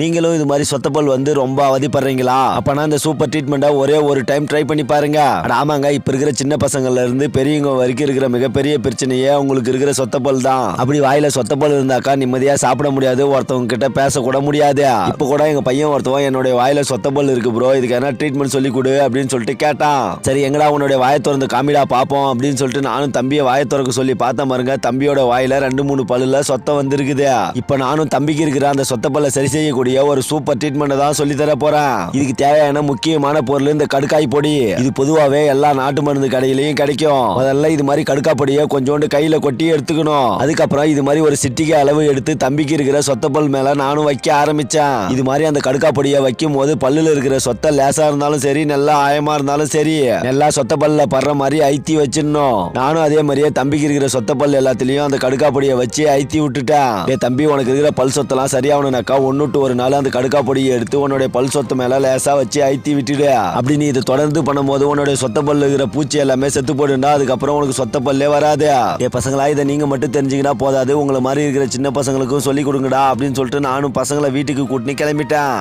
நீங்களும் இது மாதிரி சொத்தப்பல் வந்து ரொம்ப அவதிப்படுறீங்களா? அப்பனா இந்த சூப்பர் ட்ரீட்மெண்ட்டை ஒரே ஒரு டைம் ட்ரை பண்ணி பாருங்க. ஆமாங்க. இப்ப இருக்கிற சின்ன பசங்கள்ல இருந்து பெரியவங்க வரைக்கும் இருக்கிற மிகப்பெரிய பிரச்சனையே உங்களுக்கு இருக்கிற சொத்தப்பல் தான். அப்படி வாயில சொத்தப்பல் இருந்தாக்கா நிம்மதியா சாப்பிட முடியாது. ஒருத்தவங்க கிட்ட பேசக்கூட முடியாது. இப்ப கூட எங்க பையன் ஒருத்தவன் என்னுடைய வாயில சொத்தப்பல் இருக்கு ப்ரோ இதுக்கு என்ன ட்ரீட்மெண்ட் சொல்லி கொடு அப்படின்னு சொல்லிட்டு கேட்டான். சரி எங்கடா உன்னுடைய வாயை திறந்து காமிடா பாப்போம் அப்படின்னு சொல்லிட்டு நானும் தம்பியை வாயை திறக்க சொல்லி பார்த்தேன் பாருங்க. தம்பியோட வாயில ரெண்டு மூணு பல்லுல சொத்தம் வந்திருக்குது. இப்ப நானும் தம்பிக்கு இருக்கிற அந்த சொத்தப்பல்ல சரி செய்யக்கூடிய ஒரு சூப்பர் ட்ரீட்மெண்ட் தான் சொல்லி தர போறேன். இதுக்கு தேவையான முக்கியமான பொருள் இந்த கடுக்காய் பொடி. இது பொதுவாவே எல்லா நாட்டு மருந்து கடையிலயும் கிடைக்கும். முதல்ல இது மாதிரி கடுக்காய் பொடியை கொஞ்சோண்டு கையில கொட்டி எடுத்துக்கணும். அதுக்கப்புறம் இது மாதிரி ஒரு சிட்டிகை அளவு எடுத்து தம்பிக்கு இருக்கிற சொத்தப்பல் மேல நானும் வைக்க ஆரம்பிச்சேன். இது மாதிரி அந்த கடுக்காய் பொடியை வைக்கும் போது பல்லுல இருக்கிற சொத்த லேசா இருந்தாலும் சரி நல்லா ஆயமா இருந்தாலும் சரி நல்லா சொத்த பல்ல படுற மாதிரி ஐத்தி வச்சிடணும். நானும் அதே மாதிரியே தம்பிக்கு இருக்கிற சொத்த பல் எல்லாத்துலயும் அந்த கடுக்காய் பொடியை வச்சு ஐத்தி விட்டுட்டேன். தம்பி உனக்கு இருக்கிற பல் சொத்தெல்லாம் சரியாகணும்னாக்கா ஒன்னு டு ஒரு நாள் அந்த கடுக்கா பொடியை எடுத்து உன்னோட பல் சொத்து மேல லேசா வச்சு ஐத்தி விட்டுடு. அப்படி நீ இதை தொடர்ந்து பண்ணும்போது உன்னுடைய சொத்த பல்லு இருக்கிற பூச்சி எல்லாமே செத்து போடுண்டா அதுக்கப்புறம் உனக்கு சொத்த பல்லே வராது. ஏ பசங்களா இதை நீங்க மட்டும் தெரிஞ்சுக்கினா போதாது. உங்களை மாதிரி இருக்கிற சின்ன பசங்களுக்கும் சொல்லி கொடுங்கடா அப்படின்னு சொல்லிட்டு நானும் பசங்களை வீட்டுக்கு கூட்டினு கிளம்பிட்டேன்.